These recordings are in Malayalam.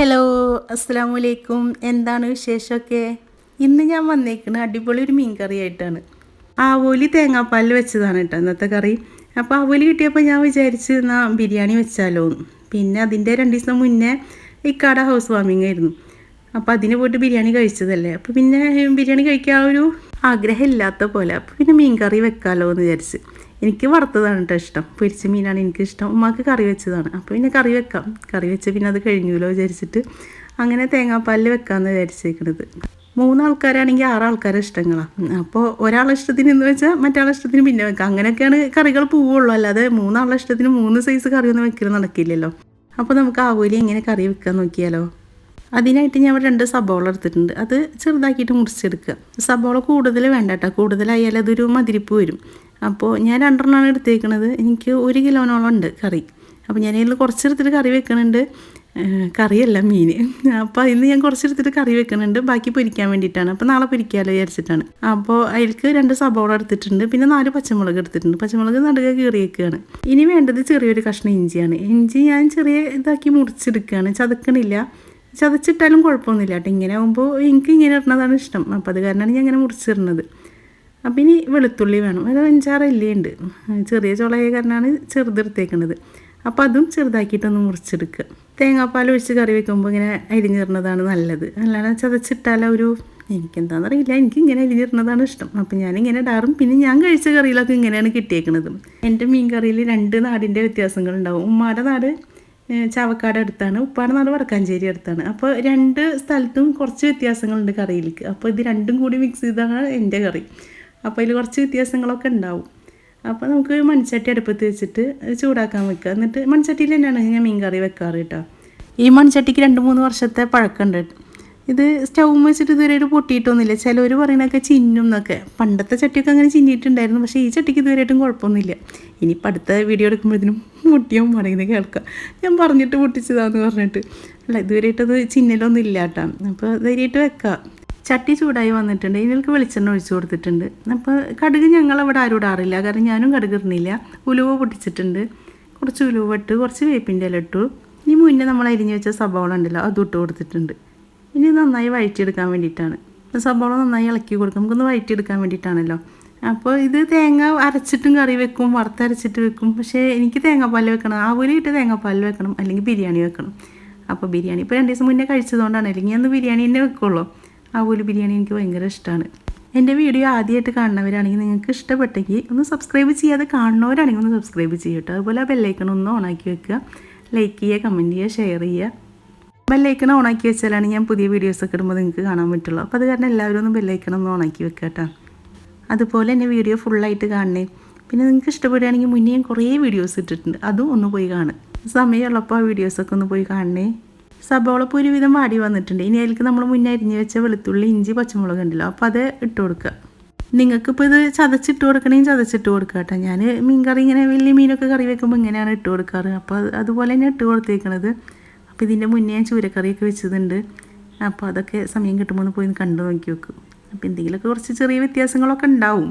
ഹലോ അസ്സാം വലൈക്കും എന്താണ് വിശേഷമൊക്കെ? ഇന്ന് ഞാൻ വന്നേക്കുന്നത് അടിപൊളി ഒരു മീൻ കറി ആയിട്ടാണ് ആവോലി തേങ്ങാപ്പാലിൽ വെച്ചതാണ് കേട്ടോ ഇന്നത്തെ കറി. അപ്പോൾ ആവോലി കിട്ടിയപ്പോൾ ഞാൻ വിചാരിച്ച് എന്നാൽ ബിരിയാണി വെച്ചാലോ പിന്നെ അതിന്റെ രണ്ട് ദിവസം മുന്നേ ഇക്കാട ഹൗസ് വാമിങ് ആയിരുന്നു. അപ്പോൾ അതിന് പോയിട്ട് ബിരിയാണി കഴിച്ചതല്ലേ. അപ്പോൾ പിന്നെ ബിരിയാണി കഴിക്കാൻ ഒരു ആഗ്രഹം ഇല്ലാത്ത പോലെ. അപ്പോൾ പിന്നെ മീൻ കറി വെക്കാമല്ലോ എന്ന് വിചാരിച്ച്. എനിക്ക് വറുത്തതാണ് കേട്ടോ ഇഷ്ടം. പൊരിച്ച മീനാണ് എനിക്ക് ഇഷ്ടം ഉമ്മാക്ക് കറി വെച്ചതാണ്. അപ്പോൾ പിന്നെ കറി വെക്കാം. കറി വെച്ച് പിന്നെ അത് കഴിഞ്ഞല്ലോ വിചാരിച്ചിട്ട് അങ്ങനെ തേങ്ങാപ്പാലിൽ വെക്കാമെന്ന് വിചാരിച്ചേക്കണത്. മൂന്നാൾക്കാരാണെങ്കിൽ ആറ് ആൾക്കാരെ ഇഷ്ടങ്ങളാണ് അപ്പോൾ ഒരാളെ ഇഷ്ടത്തിന് എന്ന് വെച്ചാൽ മറ്റാളെ ഇഷ്ടത്തിന് പിന്നെ വെക്കാം. അങ്ങനെയൊക്കെയാണ് കറികൾ പോവുള്ളൂ. അല്ലാതെ മൂന്നാളെ ഇഷ്ടത്തിന് മൂന്ന് സൈസ് കറിയൊന്നും വെക്കൽ നടക്കില്ലല്ലോ. അപ്പോൾ നമുക്ക് ആവോലി എങ്ങനെ കറി വെക്കാൻ നോക്കിയാലോ? അതിനായിട്ട് ഞാൻ രണ്ട് സബോള എടുത്തിട്ടുണ്ട്. അത് ചെറുതാക്കിയിട്ട് മുറിച്ചെടുക്കുക. സബോള കൂടുതൽ വേണ്ട കേട്ടോ. കൂടുതലായാൽ അതൊരു മതിരിപ്പ് വരും. അപ്പോൾ ഞാൻ രണ്ടെണ്ണമാണ് എടുത്തേക്കണത്. എനിക്ക് ഒരു കിലോനോളം ഉണ്ട് കറി. അപ്പോൾ ഞാൻ ഇതിൽ കുറച്ചെടുത്തിട്ട് കറി വെക്കണുണ്ട്. കറിയല്ല മീൻ അപ്പോൾ ഇന്ന് ഞാൻ കുറച്ചെടുത്തിട്ട് കറി വെക്കുന്നുണ്ട് ബാക്കി പൊരിക്കാൻ വേണ്ടിയിട്ടാണ്. അപ്പോൾ നാളെ പൊരിക്കാമല്ലോ വിചാരിച്ചിട്ടാണ്. അപ്പോൾ അതിലേക്ക് രണ്ട് സബോള എടുത്തിട്ടുണ്ട്. പിന്നെ നാല് പച്ചമുളക് എടുത്തിട്ടുണ്ട്. പച്ചമുളക് നടുക കീറി വെക്കുകയാണ് ഇനി വേണ്ടത് ചെറിയൊരു കഷ്ണം ഇഞ്ചിയാണ്. ഇഞ്ചി ഞാൻ ചെറിയ ഇതാക്കി മുറിച്ചെടുക്കുകയാണ് ചതക്കണില്ല. ചതച്ചിട്ടാലും കുഴപ്പമൊന്നുമില്ല കേട്ടോ. ഇങ്ങനെ ആകുമ്പോൾ എനിക്ക് ഇങ്ങനെ ഇടുന്നതാണ് ഇഷ്ടം. അപ്പോൾ അത് കാരണമാണ് ഞാൻ ഇങ്ങനെ മുറിച്ചിടുന്നത്. അപ്പം ഇനി വെളുത്തുള്ളി വേണം. അത് അഞ്ചാറ് ഉണ്ട്. ചെറിയ ചുളയ കാരണമാണ് ചെറുതെടുത്തേക്കുന്നത് അപ്പോൾ അതും ചെറുതാക്കിയിട്ടൊന്ന് മുറിച്ചെടുക്കുക. തേങ്ങാപ്പാൽ ഒഴിച്ച് കറി വെക്കുമ്പോൾ ഇങ്ങനെ അരിഞ്ഞിടുന്നതാണ് നല്ലത്. അല്ലാതെ ചതച്ചിട്ടാൽ ഒരു എനിക്കെന്താണെന്നറിയില്ല എനിക്ക് ഇങ്ങനെ അരിഞ്ഞിടുന്നതാണ് ഇഷ്ടം. അപ്പം ഞാനിങ്ങനെ ഇടാറും. പിന്നെ ഞാൻ കഴിച്ച കറിയിലൊക്കെ ഇങ്ങനെയാണ് കിട്ടിയേക്കുന്നത് എന്റെ മീൻ കറിയിൽ രണ്ട് നാടിന്റെ വ്യത്യാസങ്ങളുണ്ടാവും. ഉമ്മാടെ നാട് ചാവക്കാട് അടുത്താണ്. ഉപ്പാടെ നാട് വടക്കാഞ്ചേരി അടുത്താണ്. അപ്പോൾ രണ്ട് സ്ഥലത്തും കുറച്ച് വ്യത്യാസങ്ങളുണ്ട് കറിയിലേക്ക് അപ്പോൾ ഇത് രണ്ടും കൂടി മിക്സ് ചെയ്താണ് എന്റെ കറി. അപ്പോൾ അതിൽ കുറച്ച് വ്യത്യാസങ്ങളൊക്കെ ഉണ്ടാവും. അപ്പോൾ നമുക്ക് മൺചട്ടി അടുപ്പത്ത് വെച്ചിട്ട് ചൂടാക്കാൻ വെക്കുക എന്നിട്ട് മൺചട്ടിയിൽ തന്നെയാണ് ഞാൻ മീൻ കറി വെക്കാറ് കേട്ടോ. ഈ മൺചട്ടിക്ക് രണ്ട് മൂന്ന് വർഷത്തെ പഴക്കമുണ്ട്. ഇത് സ്റ്റൗ വെച്ചിട്ട് ഇതുവരെ ഒരു പൊട്ടിയിട്ടൊന്നുമില്ല. ചിലവർ പറയുന്നതൊക്കെ ചിന്നും എന്നൊക്കെ. പണ്ടത്തെ ചട്ടിയൊക്കെ അങ്ങനെ ചിന്നിയിട്ടുണ്ടായിരുന്നു. പക്ഷേ ഈ ചട്ടിക്ക് ഇതുവരെയായിട്ടും കുഴപ്പമൊന്നുമില്ല. ഇനിയിപ്പോൾ അടുത്ത വീഡിയോ എടുക്കുമ്പോഴത്തേനും മുട്ടിയും പറയുന്നത് കേൾക്കാം. ഞാൻ പറഞ്ഞിട്ട് പൊട്ടിച്ചതാന്ന് പറഞ്ഞിട്ട്. അല്ല ഇതുവരെയായിട്ടത് ചിന്നലൊന്നും ഇല്ല കേട്ടോ. അപ്പോൾ ധൈര്യമായിട്ട് വെക്കാം. ചട്ടി ചൂടായി വന്നിട്ടുണ്ട്. ഇതിലേക്ക് വെളിച്ചെണ്ണ ഒഴിച്ചു കൊടുത്തിട്ടുണ്ട്. അപ്പോൾ കടുക് ഞങ്ങളവിടെ ആരും ഇടാറില്ല കാരണം ഞാനും കടുക് ഇടുന്നില്ല. ഉലുവ പൊട്ടിച്ചിട്ടുണ്ട്. കുറച്ച് ഉലുവ ഇട്ട് കുറച്ച് വേപ്പിന്റെ ഇല ഇട്ടു. ഇനി മുന്നേ നമ്മൾ അരിഞ്ഞ് വെച്ച സബോള ഉണ്ടല്ലോ അത് ഇട്ട് കൊടുത്തിട്ടുണ്ട്. ഇനി നന്നായി വഴറ്റിയെടുക്കാൻ വേണ്ടിയിട്ടാണ്. സബോള നന്നായി ഇളക്കി കൊടുക്കും. നമുക്കൊന്ന് വഴറ്റിയെടുക്കാൻ വേണ്ടിയിട്ടാണല്ലോ. അപ്പോൾ ഇത് തേങ്ങ അരച്ചിട്ടും കറി വെക്കും വറുത്തരച്ചിട്ട് വെക്കും. പക്ഷേ എനിക്ക് തേങ്ങാപ്പാൽ വെക്കണം. ആവൂലി ഇട്ട് തേങ്ങാപ്പാൽ വെക്കണം. അല്ലെങ്കിൽ ബിരിയാണി വെക്കണം. അപ്പോൾ ബിരിയാണി ഇപ്പോൾ രണ്ട് ദിവസം മുന്നേ കഴിച്ചതുകൊണ്ടാണ്. അല്ലെങ്കിൽ അന്ന് ബിരിയാണി തന്നെ വെക്കുള്ളൂ. ആവൂലി ബിരിയാണി എനിക്ക് ഭയങ്കര ഇഷ്ടമാണ് എന്റെ വീഡിയോ ആദ്യമായിട്ട് കാണുന്നവരാണെങ്കിൽ നിങ്ങൾക്ക് ഇഷ്ടപ്പെട്ടെങ്കിൽ ഒന്ന് സബ്സ്ക്രൈബ് ചെയ്യാതെ കാണുന്നവരാണെങ്കിൽ ഒന്ന് സബ്സ്ക്രൈബ് ചെയ്യട്ടോ അതുപോലെ ആ ബെല്ലൈക്കൺ ഒന്ന് ഓണാക്കി വെക്കുക. ലൈക്ക് ചെയ്യുക കമന്റ് ചെയ്യുക ഷെയർ ചെയ്യുക. ബെല്ലൈക്കൺ ഓണാക്കി വെച്ചാലാണ് ഞാൻ പുതിയ വീഡിയോസൊക്കെ ഇടുമ്പോൾ നിങ്ങൾക്ക് കാണാൻ പറ്റുള്ളൂ. അപ്പോൾ അത് കാരണം എല്ലാവരും ഒന്ന് ബെല്ലൈക്കൺ ഒന്ന് ഓണാക്കി വെക്കുക കേട്ടോ. അതുപോലെ എന്റെ വീഡിയോ ഫുള്ളായിട്ട് കാണണേ. പിന്നെ നിങ്ങൾക്ക് ഇഷ്ടപ്പെടുകയാണെങ്കിൽ മുന്നേ ഞാൻ കുറേ വീഡിയോസ് ഇട്ടിട്ടുണ്ട്. അതും ഒന്ന് പോയി കാണും സമയമുള്ളപ്പോൾ ആ വീഡിയോസൊക്കെ ഒന്ന് പോയി കാണണേ. സബോള ഒരുവിധം വാടി വന്നിട്ടുണ്ട്. ഇനി അതിലേക്ക് നമ്മൾ മുന്നേ അരിഞ്ഞ് വെച്ച വെളുത്തുള്ളി ഇഞ്ചി പച്ചമുളക് ഉണ്ടല്ലോ. അപ്പോൾ അത് ഇട്ട് കൊടുക്കുക. നിങ്ങൾക്കിപ്പോൾ ഇത് ചതച്ചിട്ട് കൊടുക്കണമെങ്കിൽ ചതച്ചിട്ട് കൊടുക്കുക കേട്ടോ. ഞാൻ മീൻ കറി ഇങ്ങനെ വലിയ മീനൊക്കെ കറി വെക്കുമ്പോൾ ഇങ്ങനെയാണ് ഇട്ട് കൊടുക്കാറ്. അപ്പോൾ അത് അതുപോലെ തന്നെ ഇട്ട് കൊടുത്തേക്കണത്. അപ്പോൾ ഇതിന്റെ മുന്നേ ഞാൻ ചൂരക്കറിയൊക്കെ വെച്ചതുണ്ട് അപ്പോൾ അതൊക്കെ സമയം കിട്ടുമ്പോൾ ഒന്ന് പോയി കണ്ടു നോക്കി വെക്കും. അപ്പോൾ എന്തെങ്കിലുമൊക്കെ കുറച്ച് ചെറിയ വ്യത്യാസങ്ങളൊക്കെ ഉണ്ടാവും.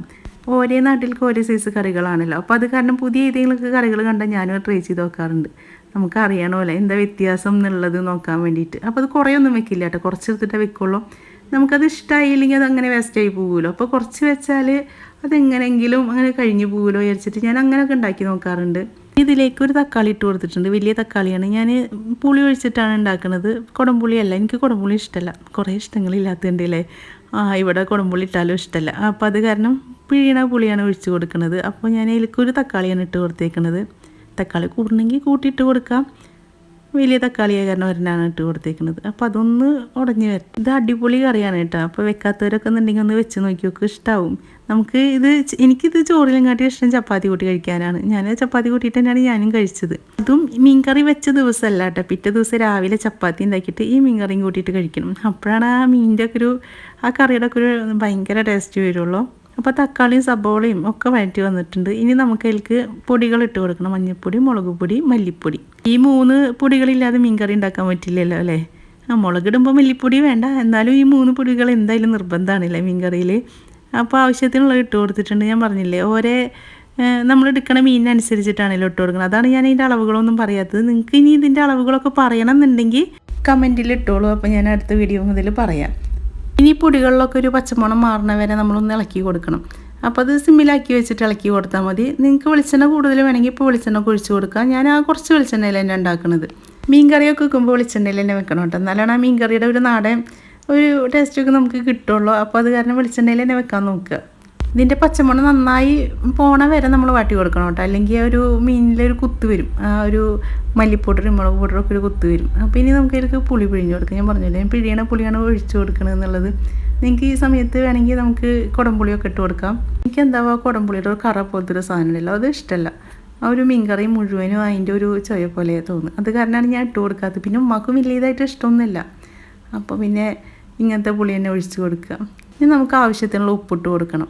ഓരോ നാട്ടിലേക്ക് ഓരോ സൈസ് കറികളാണല്ലോ. അപ്പോൾ അത് കാരണം പുതിയ ഏതെങ്കിലുമൊക്കെ കറികൾ കണ്ടാൽ ഞാനും ട്രൈ ചെയ്ത് നോക്കാറുണ്ട്. നമുക്ക് അറിയണമല്ലോ എന്താ വ്യത്യാസം എന്നുള്ളത് നോക്കാൻ വേണ്ടിയിട്ട്. അപ്പോൾ അത് കുറേ ഒന്നും വെക്കില്ല കേട്ടോ. കുറച്ച് എടുത്തിട്ടേ വെക്കുള്ളൂ. നമുക്കത് ഇഷ്ടമായില്ലെങ്കിൽ അത് അങ്ങനെ വേസ്റ്റായി പോകുമല്ലോ അപ്പോൾ കുറച്ച് വെച്ചാൽ അതെങ്ങനെയെങ്കിലും അങ്ങനെ കഴിഞ്ഞു പോകുമല്ലോ വിചാരിച്ചിട്ട് ഞാൻ അങ്ങനെയൊക്കെ ഉണ്ടാക്കി നോക്കാറുണ്ട്. ഇതിലേക്ക് ഒരു തക്കാളി ഇട്ട് കൊടുത്തിട്ടുണ്ട്. വലിയ തക്കാളിയാണ്. ഞാൻ പുളി ഒഴിച്ചിട്ടാണ് ഉണ്ടാക്കുന്നത് കുടംപുളിയല്ല. എനിക്ക് കുടംപുളി ഇഷ്ടമല്ല കുറേ ഇഷ്ടങ്ങളില്ലാത്തതുണ്ട് അല്ലേ? ആ ഇവിടെ കുടംപുളി ഇട്ടാലും ഇഷ്ടമല്ല അപ്പോൾ അത് കാരണം പിഴിയണ പുളിയാണ് ഒഴിച്ച് കൊടുക്കുന്നത് അപ്പോൾ ഞാൻ ഇതിലേക്ക് ഒരു തക്കാളിയാണ് ഇട്ട് കൊടുത്തേക്കുന്നത് തക്കാളി കൂടണമെങ്കിൽ കൂട്ടിയിട്ട് കൊടുക്കാം. വലിയ തക്കാളിയായ കാരണം ഒരെണ്ണാണ് ഇട്ട് കൊടുത്തേക്കുന്നത്. അപ്പോൾ അതൊന്ന് ഉടഞ്ഞ് വരും ഇത് അടിപൊളി കറിയാണ് കേട്ടോ. അപ്പോൾ വെക്കാത്തവരൊക്കെ എന്നുണ്ടെങ്കിൽ ഒന്ന് വെച്ച് നോക്കിയൊക്കെ ഇഷ്ടമാവും നമുക്ക് ഇത് എനിക്കിത് ചോറിലും കാട്ടി ഇഷ്ടം ചപ്പാത്തി കൂട്ടി കഴിക്കാനാണ്. ഞാൻ ചപ്പാത്തി കൂട്ടിയിട്ട് തന്നെയാണ് ഞാനും കഴിച്ചത്. ഇതും മീൻ കറി വെച്ച ദിവസമല്ല കേട്ടോ. പിറ്റേ ദിവസം രാവിലെ ചപ്പാത്തി ഉണ്ടാക്കിയിട്ട് ഈ മീൻ കറിയും കൂട്ടിയിട്ട് കഴിക്കണം. അപ്പോഴാണ് ആ മീനിന്റെ ഒക്കെ ഒരു ആ കറിയുടെ ഒക്കെ ഒരു ഭയങ്കര ടേസ്റ്റ് വരുള്ളൂ. അപ്പോൾ തക്കാളിയും സബോളയും ഒക്കെ വഴറ്റി വന്നിട്ടുണ്ട്. ഇനി നമുക്ക് അതിലേക്ക് പൊടികൾ ഇട്ട് കൊടുക്കണം. മഞ്ഞൾപ്പൊടി മുളക് പൊടി മല്ലിപ്പൊടി. ഈ മൂന്ന് പൊടികളില്ലാതെ മീൻകറി ഉണ്ടാക്കാൻ പറ്റില്ലല്ലോ അല്ലേ? മുളകിടുമ്പോൾ മല്ലിപ്പൊടി വേണ്ട. എന്നാലും ഈ മൂന്ന് പൊടികൾ എന്തായാലും നിർബന്ധമാണല്ലേ മീൻ മീൻകറിയിൽ അപ്പോൾ ആവശ്യത്തിനുള്ള ഇട്ട് കൊടുത്തിട്ടുണ്ട്. ഞാൻ പറഞ്ഞില്ലേ ഓരോ നമ്മൾ എടുക്കണ മീനിനനുസരിച്ചിട്ടാണല്ലോ ഇട്ട് കൊടുക്കുന്നത് അതാണ് ഞാൻ ഇതിന്റെ അളവുകളൊന്നും പറയാത്തത്. നിങ്ങൾക്ക് ഇനി ഇതിന്റെ അളവുകളൊക്കെ പറയണം എന്നുണ്ടെങ്കിൽ കമന്റിൽ ഇട്ടോളൂ. അപ്പോൾ ഞാൻ അടുത്ത വീഡിയോ മുതൽ പറയാം. ഇനി പൊടികളിലൊക്കെ ഒരു പച്ചമണം മാറണ വരെ നമ്മളൊന്ന് ഇളക്കി കൊടുക്കണം. അപ്പോൾ അത് സിമ്മിലാക്കി വെച്ചിട്ട് ഇളക്കി കൊടുത്താൽ മതി. നിങ്ങൾക്ക് വെളിച്ചെണ്ണ കൂടുതൽ വേണമെങ്കിൽ ഇപ്പോൾ വെളിച്ചെണ്ണ ഒഴിച്ച് കൊടുക്കാം. ഞാൻ ആ കുറച്ച് വെളിച്ചെണ്ണയിൽ തന്നെ ഉണ്ടാക്കുന്നത് മീൻകറിയൊക്കെ വെക്കുമ്പോൾ വെളിച്ചെണ്ണയിൽ തന്നെ വെക്കണം കേട്ടോ. എന്നാലാണ് ആ മീൻകറിയുടെ ഒരു നാടൻ ഒരു ടേസ്റ്റൊക്കെ നമുക്ക് കിട്ടുള്ളൂ. അപ്പോൾ അത് കാരണം വെളിച്ചെണ്ണയിൽ തന്നെ വെക്കാൻ നോക്കുക. ഇതിന്റെ പച്ചമുളക് നന്നായി പോണ വരെ നമ്മൾ വാട്ടി കൊടുക്കണം കേട്ടോ. അല്ലെങ്കിൽ ഒരു മീനിലൊരു കുത്ത് വരും. ആ ഒരു മല്ലിപ്പൊടി മുളക് പൗഡറും ഒക്കെ ഒരു കുത്ത് വരും. അപ്പോൾ ഇനി നമുക്ക് ഇതിലേക്ക് പുളി പിഴിഞ്ഞ് കൊടുക്കാം. ഞാൻ പറഞ്ഞില്ലേ ഞാൻ പിഴിയണ പുളിയാണ് ഒഴിച്ചു കൊടുക്കണത് എന്നുള്ളത്. നിങ്ങൾക്ക് ഈ സമയത്ത് വേണമെങ്കിൽ നമുക്ക് കുടംപുളിയൊക്കെ ഇട്ട് കൊടുക്കാം. എനിക്ക് എന്താ കുടംപുളിയുടെ ഒരു കറ പോലത്തെ ഒരു സാധനം ഉണ്ടല്ലോ അത് ഇഷ്ടമല്ല ആ ഒരു മീൻകറി മുഴുവനും അതിന്റെ ഒരു ചൊയ പോലെ തോന്നുന്നു. അത് കാരണമാണ് ഞാൻ ഇട്ട് കൊടുക്കാത്തത്. പിന്നെ ഉമ്മാക്കും വലിയതായിട്ട് ഇഷ്ടമൊന്നുമില്ല. അപ്പോൾ പിന്നെ ഇങ്ങനത്തെ പുളി തന്നെ ഒഴിച്ച് കൊടുക്കുക. ഇനി നമുക്ക് ആവശ്യത്തിനുള്ള ഉപ്പിട്ട് കൊടുക്കണം.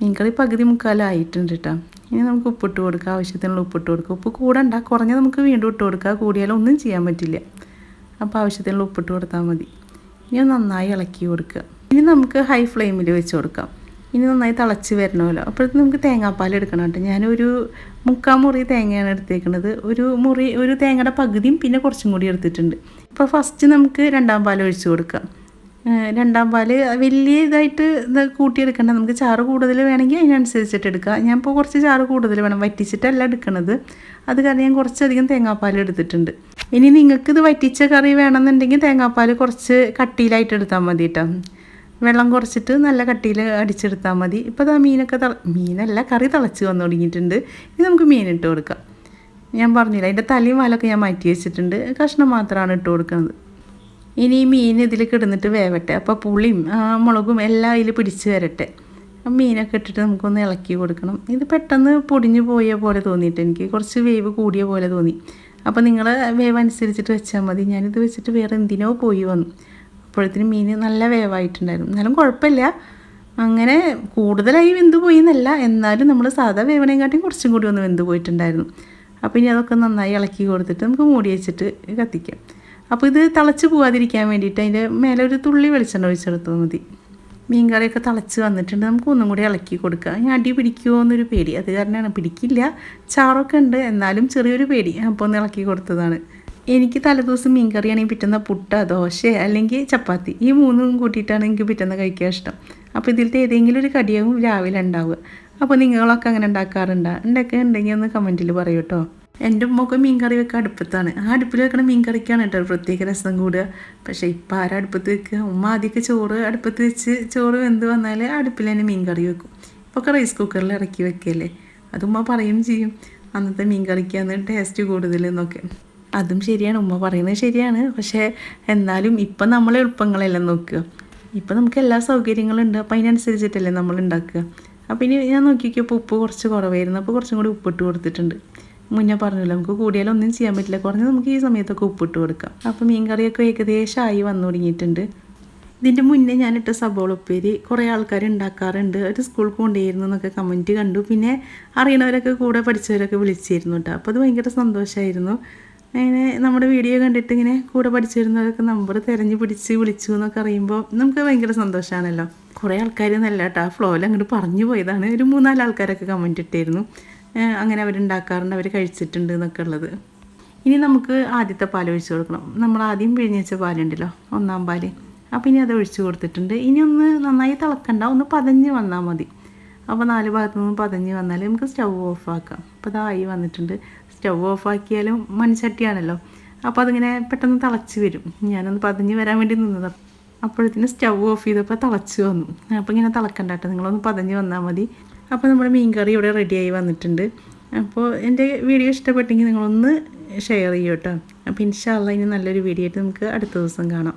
മീൻകറി പകുതി മുക്കാലായിട്ടുണ്ട് കേട്ടോ ഇനി നമുക്ക് ഉപ്പിട്ട് കൊടുക്കുക ആവശ്യത്തിനുള്ള ഉപ്പിട്ട് കൊടുക്കുക ഉപ്പ് കൂടണ്ട കുറഞ്ഞ നമുക്ക് വീണ്ടും ഇട്ട് കൊടുക്കുക കൂടിയാലും ഒന്നും ചെയ്യാൻ പറ്റില്ല. അപ്പോൾ ആവശ്യത്തിനുള്ള ഉപ്പിട്ട് കൊടുത്താൽ മതി. ഇനി നന്നായി ഇളക്കി കൊടുക്കുക ഇനി നമുക്ക് ഹൈ ഫ്ലെയിമിൽ വെച്ച് കൊടുക്കാം. ഇനി നന്നായി തിളച്ച് വരണമല്ലോ. അപ്പോഴത്തേക്ക് നമുക്ക് തേങ്ങാപ്പാൽ എടുക്കണം കേട്ടോ ഞാനൊരു മുക്കാൽ മുറി തേങ്ങയാണ് എടുത്തേക്കുന്നത് ഒരു മുറി ഒരു തേങ്ങയുടെ പകുതിയും പിന്നെ കുറച്ചും കൂടി എടുത്തിട്ടുണ്ട്. അപ്പോൾ ഫസ്റ്റ് നമുക്ക് രണ്ടാം പാൽ ഒഴിച്ച് കൊടുക്കാം. രണ്ടാം പാൽ. വലിയ ഇതായിട്ട് ഇത് കൂട്ടിയെടുക്കണ്ട. നമുക്ക് ചാറ് കൂടുതൽ വേണമെങ്കിൽ അതിനനുസരിച്ചിട്ട് എടുക്കുക ഞാൻ ഇപ്പോൾ കുറച്ച് ചാറ് കൂടുതൽ വേണം. വറ്റിച്ചിട്ടല്ല എടുക്കണത്. അത് കാരണം ഞാൻ കുറച്ചധികം തേങ്ങാപ്പാൽ എടുത്തിട്ടുണ്ട്. ഇനി നിങ്ങൾക്ക് ഇത് വറ്റിച്ച കറി വേണമെന്നുണ്ടെങ്കിൽ തേങ്ങാപ്പാൽ കുറച്ച് കട്ടിയിലായിട്ട് എടുത്താൽ മതി കേട്ടോ. വെള്ളം കുറച്ചിട്ട് നല്ല കട്ടിയിൽ അടിച്ചെടുത്താൽ മതി. ഇപ്പോൾ ഇതാ മീനൊക്കെ തള മീനല്ല കറി തിളച്ച് വന്നു തുടങ്ങിയിട്ടുണ്ട്. ഇനി നമുക്ക് മീൻ ഇട്ട് കൊടുക്കാം. ഞാൻ പറഞ്ഞില്ല അതിന്റെ തലയും വാലൊക്കെ ഞാൻ മാറ്റി വെച്ചിട്ടുണ്ട്. കഷ്ണം മാത്രമാണ് ഇട്ട് കൊടുക്കുന്നത്. ഇനി ഈ മീൻ ഇതിൽ കിടന്നിട്ട് വേവട്ടെ. അപ്പോൾ പുളിയും മുളകും എല്ലാം അതിൽ പിടിച്ച് വരട്ടെ. മീനൊക്കെ ഇട്ടിട്ട് നമുക്കൊന്ന് ഇളക്കി കൊടുക്കണം. ഇത് പെട്ടെന്ന് പൊടിഞ്ഞു പോയ പോലെ തോന്നിയിട്ട് എനിക്ക് കുറച്ച് വേവ് കൂടിയ പോലെ തോന്നി. അപ്പോൾ നിങ്ങൾ വേവ് അനുസരിച്ചിട്ട് വെച്ചാൽ മതി. ഞാനിത് വെച്ചിട്ട് വേറെ എന്തിനോ പോയി വന്നു. അപ്പോഴത്തേനും മീൻ നല്ല വേവായിട്ടുണ്ടായിരുന്നു. എന്നാലും കുഴപ്പമില്ല. അങ്ങനെ കൂടുതലായി വെന്ത് പോയി എന്നല്ല എന്നാലും നമ്മൾ സാധാ വേവണേക്കാട്ടിയും കുറച്ചും കൂടി ഒന്ന് വെന്ത് പോയിട്ടുണ്ടായിരുന്നു. അപ്പോൾ ഇനി അതൊക്കെ നന്നായി ഇളക്കി കൊടുത്തിട്ട് നമുക്ക് മൂടി വെച്ചിട്ട് കത്തിക്കാം. അപ്പോൾ ഇത് തിളച്ച് പോവാതിരിക്കാൻ വേണ്ടിയിട്ട് അതിന്റെ മേലെ ഒരു തുള്ളി വെളിച്ചെണ്ണ ഒഴിച്ചെടുത്താൽ മതി. മീൻ കറിയൊക്കെ തിളച്ച് വന്നിട്ടുണ്ട്. നമുക്ക് ഒന്നും കൂടി ഇളക്കി കൊടുക്കുക ഞാൻ അടി പിടിക്കുമോ എന്നൊരു പേടി. അത് കാരണമാണ് പിടിക്കില്ല. ചാറൊക്കെ ഉണ്ട്. എന്നാലും ചെറിയൊരു പേടി. അപ്പോൾ ഒന്ന് ഇളക്കി കൊടുത്തതാണ്. എനിക്ക് തലേദിവസം മീൻ കറിയാണെങ്കിൽ പിറ്റുന്ന പുട്ട ദോശ അല്ലെങ്കിൽ ചപ്പാത്തി ഈ മൂന്നും കൂട്ടിയിട്ടാണ് എനിക്ക് പിറ്റുന്ന കഴിക്കാൻ ഇഷ്ടം. അപ്പോൾ ഇതിലത്തെ ഏതെങ്കിലും ഒരു കടിയാവും രാവിലെ ഉണ്ടാവുക. അപ്പോൾ നിങ്ങളൊക്കെ അങ്ങനെ ഉണ്ടാക്കാറുണ്ടോ? ഉണ്ടൊക്കെ ഉണ്ടെങ്കിൽ ഒന്ന് കമന്റിൽ പറയൂ കേട്ടോ എന്റെ ഉമ്മക്ക് മീൻ കറി വെക്കുക അടുപ്പത്താണ്. ആ അടുപ്പിൽ വെക്കണ മീൻ കറിക്കാണ് കേട്ടോ പ്രത്യേക രസം കൂടുക പക്ഷേ ഇപ്പം ആരും അടുപ്പത്ത് വെക്കുക ഉമ്മ ആദ്യമൊക്കെ ചോറ് അടുപ്പത്ത് വെച്ച് ചോറ് വെന്ത് വന്നാൽ അടുപ്പിൽ തന്നെ മീൻ കറി വെക്കും. ഇപ്പോൾ ഒക്കെ റൈസ് കുക്കറിൽ ഇറക്കി വെക്കല്ലേ? അത് ഉമ്മ പറയും ചെയ്യും. അന്നത്തെ മീൻ കറിക്കാന്ന് ടേസ്റ്റ് കൂടുതൽ എന്നൊക്കെ. അതും ശരിയാണ്. ഉമ്മ പറയുന്നത് ശരിയാണ്. പക്ഷേ എന്നാലും ഇപ്പം നമ്മൾ എളുപ്പങ്ങളെല്ലാം നോക്കുക. ഇപ്പം നമുക്ക് എല്ലാ സൗകര്യങ്ങളും ഉണ്ട്. അപ്പം അതിനനുസരിച്ചിട്ടല്ലേ നമ്മൾ ഉണ്ടാക്കുക. അപ്പം ഇനി ഞാൻ നോക്കിയൊക്കെ ഉപ്പ് കുറച്ച് കുറവായിരുന്നു. അപ്പോൾ കുറച്ചും കൂടി ഉപ്പിട്ട് കൊടുത്തിട്ടുണ്ട്. മുന്നേ പറഞ്ഞല്ലോ നമുക്ക് കൂടിയാലും ഒന്നും ചെയ്യാൻ പറ്റില്ല. കുറഞ്ഞ് നമുക്ക് ഈ സമയത്തൊക്കെ ഉപ്പിട്ട് കൊടുക്കാം. അപ്പോൾ മീൻ കറിയൊക്കെ ഏകദേശം ആയി വന്നു തുടങ്ങിയിട്ടുണ്ട്. ഇതിന്റെ മുന്നേ ഞാനിട്ട സബോള ഉപ്പേരി കുറേ ആൾക്കാർ ഉണ്ടാക്കാറുണ്ട്. ഒരു സ്കൂൾ കൊണ്ടുപോയിരുന്നു എന്നൊക്കെ കമന്റ് കണ്ടു. പിന്നെ അറിയണവരൊക്കെ കൂടെ പഠിച്ചവരൊക്കെ വിളിച്ചിരുന്നു കേട്ടോ. അപ്പോൾ അത് ഭയങ്കര സന്തോഷമായിരുന്നു അങ്ങനെ നമ്മുടെ വീഡിയോ കണ്ടിട്ട് ഇങ്ങനെ കൂടെ പഠിച്ചിരുന്നവരൊക്കെ നമ്പർ തിരഞ്ഞു പിടിച്ച് വിളിച്ചു എന്നൊക്കെ അറിയുമ്പോൾ നമുക്ക് ഭയങ്കര സന്തോഷമാണല്ലോ കുറേ ആൾക്കാർ നല്ല കേട്ടോ ആ ഫ്ലോയിൽ അങ്ങോട്ട് പറഞ്ഞു പോയതാണ്. ഒരു മൂന്നാൽ ആൾക്കാരൊക്കെ കമന്റ് ഇട്ടായിരുന്നു അങ്ങനെ അവരുണ്ടാക്കാറുണ്ട് അവർ കഴിച്ചിട്ടുണ്ട് എന്നൊക്കെ ഉള്ളത്. ഇനി നമുക്ക് ആദ്യത്തെ പാൽ ഒഴിച്ചു കൊടുക്കണം. നമ്മൾ ആദ്യം പിഴിഞ്ഞ് വെച്ച പാലുണ്ടല്ലോ ഒന്നാം പാൽ. അപ്പോൾ ഇനി അത് ഒഴിച്ച് കൊടുത്തിട്ടുണ്ട്. ഇനി ഒന്ന് നന്നായി തിളക്കണ്ട ഒന്ന് പതഞ്ഞ് വന്നാൽ മതി. അപ്പോൾ നാല് ഭാഗത്തു നിന്ന് പതഞ്ഞ് വന്നാൽ നമുക്ക് സ്റ്റൗ ഓഫ് ആക്കാം. അപ്പോൾ അതായി വന്നിട്ടുണ്ട്. സ്റ്റൗ ഓഫ് ആക്കിയാലും മൺചട്ടിയാണല്ലോ. അപ്പോൾ അതിങ്ങനെ പെട്ടെന്ന് തിളച്ച് വരും. ഞാനൊന്ന് പതഞ്ഞ് വരാൻ വേണ്ടി നിന്നതാണ് അപ്പോഴത്തേന് സ്റ്റൗ ഓഫ് ചെയ്തപ്പോൾ തിളച്ച് വന്നു. അപ്പോൾ ഇങ്ങനെ തിളക്കണ്ട കേട്ടോ. നിങ്ങളൊന്ന് പതഞ്ഞ് വന്നാൽ മതി. അപ്പോൾ നമ്മുടെ മീൻ കറി ഇവിടെ റെഡിയായി വന്നിട്ടുണ്ട്. അപ്പോൾ എന്റെ വീഡിയോ ഇഷ്ടപ്പെട്ടെങ്കിൽ നിങ്ങളൊന്ന് ഷെയർ ചെയ്യൂ കേട്ടോ. അപ്പോൾ ഇൻഷാല്ല ഇനി നല്ലൊരു വീഡിയോ ആയിട്ട് നമുക്ക് അടുത്ത ദിവസം കാണാം.